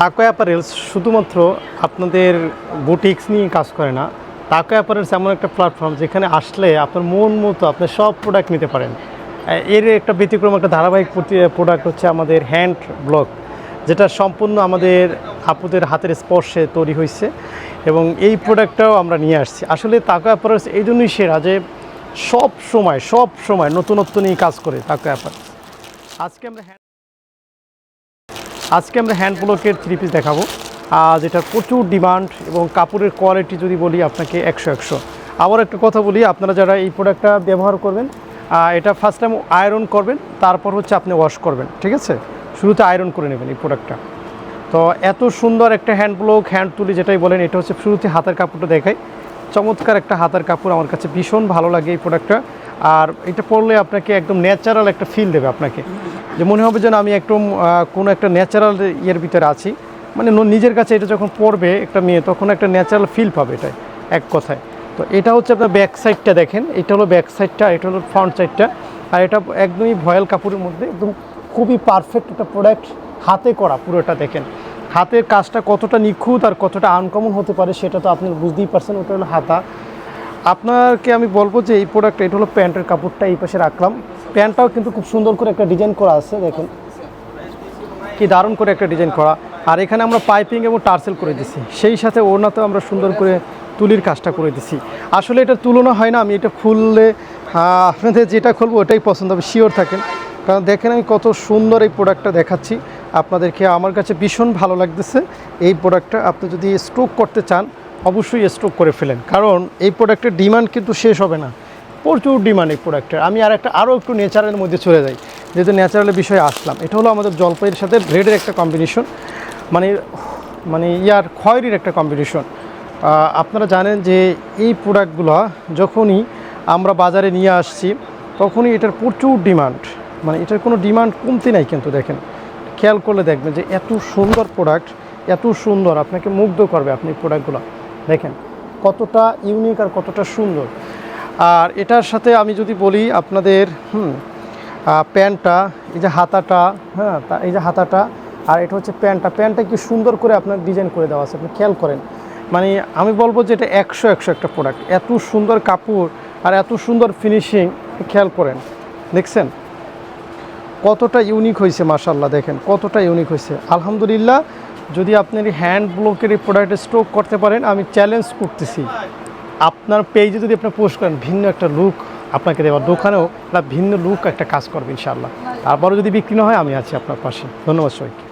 তাকো অ্যাপারেলস শুধুমাত্র আপনাদের বুটিক্স নিয়ে কাজ করে না, তাকো অ্যাপারেলস এমন একটা প্ল্যাটফর্ম যেখানে আসলে আপনার মন মতো আপনি সব প্রোডাক্ট নিতে পারেন। এর একটা ব্যতিক্রম একটা ধারাবাহিক প্রোডাক্ট হচ্ছে আমাদের হ্যান্ড ব্লক যেটা সম্পূর্ণ আমাদের আপুদের হাতের স্পর্শে তৈরি হয়েছে এবং এই প্রোডাক্টটাও আমরা নিয়ে আসছি। আসলে তাকো অ্যাপারেলস এই জন্যই সেরা যে সব সময় সব সময় নতুনত্ব নিয়ে কাজ করে তাকো অ্যাপারেলস। আজকে আমরা আজকে আমরা হ্যান্ড ব্লকের থ্রি পিস দেখাবো। আর যেটা প্রচুর ডিমান্ড এবং কাপড়ের কোয়ালিটি যদি বলি আপনাকে একশো একশো। আবার একটা কথা বলি, আপনারা যারা এই প্রোডাক্টটা ব্যবহার করবেন এটা ফার্স্ট টাইম আয়রন করবেন, তারপর হচ্ছে আপনি ওয়াশ করবেন, ঠিক আছে? শুরুতে আয়রন করে নেবেন এই প্রোডাক্টটা তো এত সুন্দর একটা হ্যান্ড ব্লক হ্যান্ড তুলি যেটাই বলেন, এটা হচ্ছে শুরুতে হাতের কাপড়টা দেখাই। চমৎকার একটা হাতের কাপড়, আমার কাছে ভীষণ ভালো লাগে এই প্রোডাক্টটা আর এটা পরলে আপনাকে একদম ন্যাচারাল একটা ফিল দেবে আপনাকে। যে মনে হবে যেন আমি একদম কোনো একটা ন্যাচারাল ইয়ের ভিতরে আছি। মানে নিজের কাছে এটা যখন পরবে একটা মেয়ে, তখন একটা ন্যাচারাল ফিল পাবে এটাই, এক কথায়। তো এটা হচ্ছে আপনার ব্যাক সাইডটা দেখেন, এটা হলো ব্যাক সাইডটা এটা হলো ফ্রন্ট সাইডটা আর এটা একদমই ভয়েল কাপড়ের মধ্যে, একদম খুবই পারফেক্ট একটা প্রোডাক্ট হাতে করা পুরোটা দেখেন। হাতের কাজটা কতটা নিখুঁত আর কতটা আনকমন হতে পারে সেটা তো আপনি বুঝতেই পারছেন, ওটা হলো হাতা। আপনাকে আমি বলব যে এই প্রোডাক্ট এটা হলো প্যান্টের কাপড়টা এই পাশে রাখলাম। প্যান্টটাও কিন্তু খুব সুন্দর করে একটা ডিজাইন করা আছে, দেখেন। কি দারুণ করে একটা ডিজাইন করা। আর এখানে আমরা পাইপিং এবং টার্সেল করে দিছি। সেই সাথে ওড়নাতেও আমরা সুন্দর করে তুলির কাজটা করে দিছি। আসলে এটা তুলনা হয় না, আমি এটা খুললে আপনাদের যেটা খুলবো ওটাই পছন্দ হবে শিওর থাকেন। কারণ দেখেন আমি কত সুন্দর এই প্রোডাক্টটা দেখাচ্ছি। আপনাদেরকে আমার কাছে ভীষণ ভালো লাগতেছে। এই প্রোডাক্টটা আপনি যদি স্ট্রোক করতে চান, অবশ্যই স্ট্রোক করে ফেলেন। কারণ এই প্রোডাক্টের ডিমান্ড কিন্তু শেষ হবে না। প্রচুর ডিমান্ড এই প্রোডাক্টের আমি আর একটা আরও একটু নেচারের মধ্যে চলে যাই। যেহেতু ন্যাচারালের বিষয়ে আসলাম, এটা হলো আমাদের জলপাইয়ের সাথে ব্রেডের একটা কম্বিনেশন মানে মানে ইয়ার খয়েরির একটা কম্বিনেশন আপনারা জানেন যে এই প্রোডাক্টগুলো যখনই আমরা বাজারে নিয়ে আসছি, তখনই এটার প্রচুর ডিমান্ড মানে এটার কোনো ডিমান্ড কমতি নাই কিন্তু দেখেন। খেয়াল করলে দেখবেন যে এত সুন্দর প্রোডাক্ট এত সুন্দর, আপনাকে মুগ্ধ করবে আপনি প্রোডাক্টগুলো দেখেন, কতটা ইউনিক আর কতটা সুন্দর। আর এটার সাথে আমি যদি বলি আপনাদের, হুম প্যান্টটা, এই যে হাতাটা হ্যাঁ তা এই যে হাতাটা, আর এটা হচ্ছে প্যান্টটা। প্যান্টটা কি সুন্দর করে আপনার ডিজাইন করে দেওয়া আছে, আপনি খেয়াল করেন। মানে আমি বলব যে এটা একশো একশো একটা প্রোডাক্ট এত সুন্দর কাপড় আর এত সুন্দর ফিনিশিং খেয়াল করেন, দেখছেন? কতটা ইউনিক হয়েছে মাশাল্লাহ দেখেন, কতটা ইউনিক হয়েছে। আলহামদুলিল্লাহ, যদি আপনার হ্যান্ড ব্লকের এই প্রোডাক্টে স্ট্রোক করতে পারেন, আমি চ্যালেঞ্জ করতেছি। আপনার পেজে যদি আপনি পোস্ট করেন, ভিন্ন একটা লুক আপনাকে দেওয়ার দোকানেও ভিন্ন লুক একটা কাজ করবে, ইনশাআল্লাহ। তারপরও যদি বিক্রি না হয়, আমি আছি আপনার পাশে। ধন্যবাদ সবাইকে।